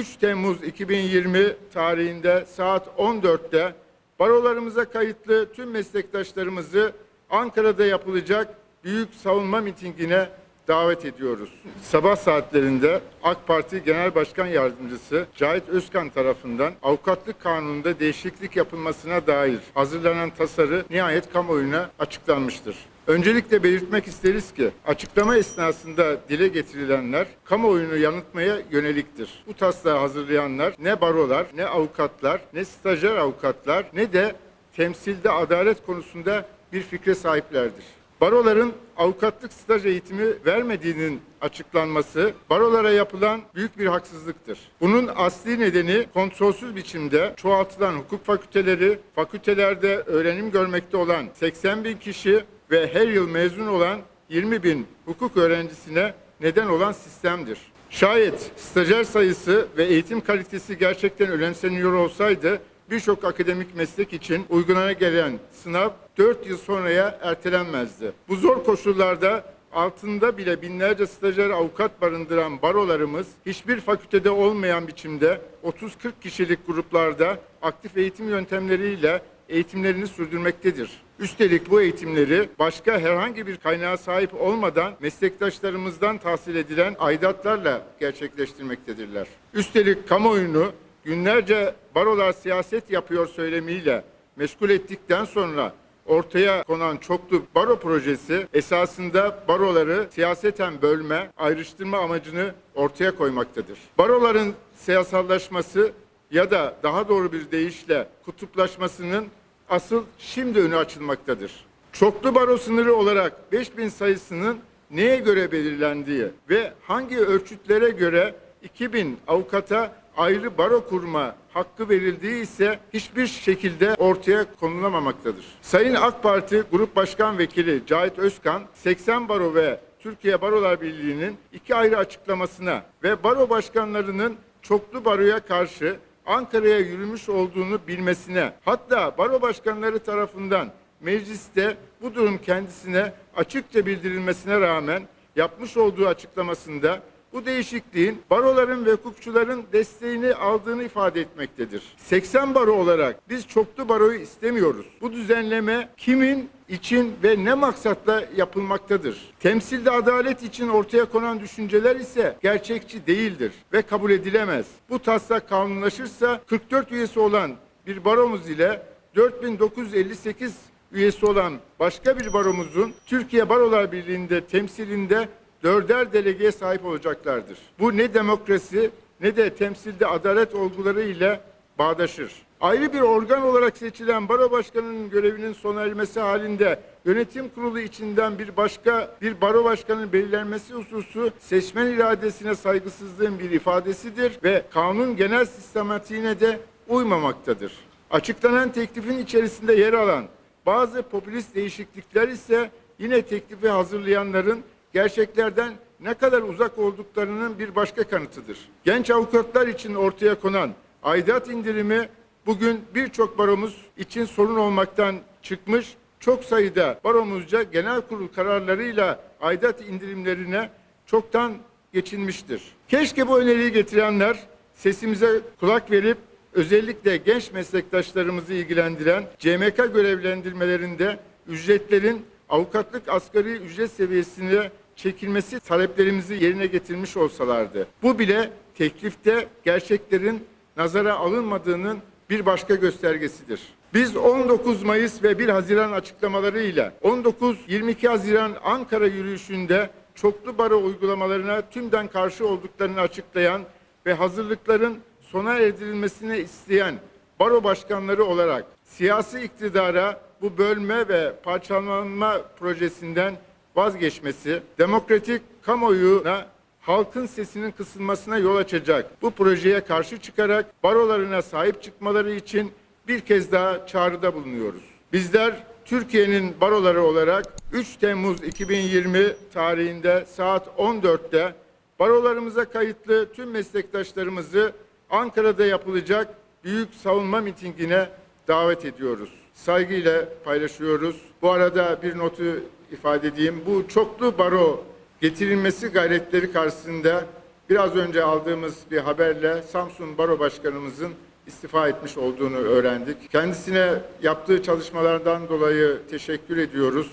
3 Temmuz 2020 tarihinde saat 14'te barolarımıza kayıtlı tüm meslektaşlarımızı Ankara'da yapılacak büyük savunma mitingine davet ediyoruz. Sabah saatlerinde AK Parti Genel Başkan Yardımcısı Cahit Özkan tarafından avukatlık kanununda değişiklik yapılmasına dair hazırlanan tasarı nihayet kamuoyuna açıklanmıştır. Öncelikle belirtmek isteriz ki açıklama esnasında dile getirilenler kamuoyunu yanıltmaya yöneliktir. Bu taslağı hazırlayanlar ne barolar, ne avukatlar, ne stajyer avukatlar ne de temsilde adalet konusunda bir fikre sahiplerdir. Baroların avukatlık staj eğitimi vermediğinin açıklanması barolara yapılan büyük bir haksızlıktır. Bunun asli nedeni kontrolsüz biçimde çoğaltılan hukuk fakülteleri, fakültelerde öğrenim görmekte olan 80 bin kişi ve her yıl mezun olan 20 bin hukuk öğrencisine neden olan sistemdir. Şayet stajyer sayısı ve eğitim kalitesi gerçekten önemseniyor olsaydı birçok akademik meslek için uygulamaya gelen sınav 4 yıl sonraya ertelenmezdi. Bu zor koşullarda altında bile binlerce stajyer avukat barındıran barolarımız hiçbir fakültede olmayan biçimde 30-40 kişilik gruplarda aktif eğitim yöntemleriyle eğitimlerini sürdürmektedir. Üstelik bu eğitimleri başka herhangi bir kaynağa sahip olmadan meslektaşlarımızdan tahsil edilen aidatlarla gerçekleştirmektedirler. Üstelik kamuoyunu günlerce barolar siyaset yapıyor söylemiyle meşgul ettikten sonra ortaya konan çoklu baro projesi esasında baroları siyaseten bölme, ayrıştırma amacını ortaya koymaktadır. Baroların siyasallaşması ya da daha doğru bir deyişle kutuplaşmasının asıl şimdi önü açılmaktadır. Çoklu baro sınırı olarak 5000 sayısının neye göre belirlendiği ve hangi ölçütlere göre 2000 avukata ayrı baro kurma hakkı verildiği ise hiçbir şekilde ortaya konulamamaktadır. Sayın AK Parti Grup Başkan Vekili Cahit Özkan 80 baro ve Türkiye Barolar Birliği'nin iki ayrı açıklamasına ve baro başkanlarının çoklu baroya karşı Ankara'ya yürümüş olduğunu bilmesine, hatta baro başkanları tarafından mecliste bu durum kendisine açıkça bildirilmesine rağmen yapmış olduğu açıklamasında bu değişikliğin baroların ve hukukçuların desteğini aldığını ifade etmektedir. 80 baro olarak biz çoklu baroyu istemiyoruz. Bu düzenleme kimin için ve ne maksatla yapılmaktadır? Temsilde adalet için ortaya konan düşünceler ise gerçekçi değildir ve kabul edilemez. Bu taslak kanunlaşırsa 44 üyesi olan bir baromuz ile 4958 üyesi olan başka bir baromuzun Türkiye Barolar Birliği'nde temsilinde dörder delegeye sahip olacaklardır. Bu ne demokrasi ne de temsilde adalet olguları ile bağdaşır. Ayrı bir organ olarak seçilen baro başkanının görevinin sona ermesi halinde yönetim kurulu içinden bir başka bir baro başkanının belirlenmesi hususu seçmen iradesine saygısızlığın bir ifadesidir ve kanun genel sistematiğine de uymamaktadır. Açıklanan teklifin içerisinde yer alan bazı popülist değişiklikler ise yine teklifi hazırlayanların gerçeklerden ne kadar uzak olduklarının bir başka kanıtıdır. Genç avukatlar için ortaya konan aidat indirimi bugün birçok baromuz için sorun olmaktan çıkmış, çok sayıda baromuzca genel kurul kararlarıyla aidat indirimlerine çoktan geçilmiştir. Keşke bu öneriyi getirenler sesimize kulak verip özellikle genç meslektaşlarımızı ilgilendiren CMK görevlendirmelerinde ücretlerin avukatlık asgari ücret seviyesine çekilmesi taleplerimizi yerine getirmiş olsalardı. Bu bile teklifte gerçeklerin nazara alınmadığının bir başka göstergesidir. Biz 19 Mayıs ve 1 Haziran açıklamalarıyla 19-22 Haziran Ankara yürüyüşünde çoklu baro uygulamalarına tümden karşı olduklarını açıklayan ve hazırlıkların sona erdirilmesini isteyen baro başkanları olarak siyasi iktidara bu bölme ve parçalanma projesinden vazgeçmesi, demokratik kamuoyuna halkın sesinin kısılmasına yol açacak bu projeye karşı çıkarak barolarına sahip çıkmaları için bir kez daha çağrıda bulunuyoruz. Bizler Türkiye'nin baroları olarak 3 Temmuz 2020 tarihinde saat 14'te barolarımıza kayıtlı tüm meslektaşlarımızı Ankara'da yapılacak büyük savunma mitingine davet ediyoruz. Saygıyla paylaşıyoruz. Bu arada bir notu ifade edeyim. Bu çoklu baro getirilmesi gayretleri karşısında Biraz önce aldığımız bir haberle Samsun Baro Başkanımızın istifa etmiş olduğunu öğrendik. Kendisine yaptığı çalışmalardan dolayı teşekkür ediyoruz.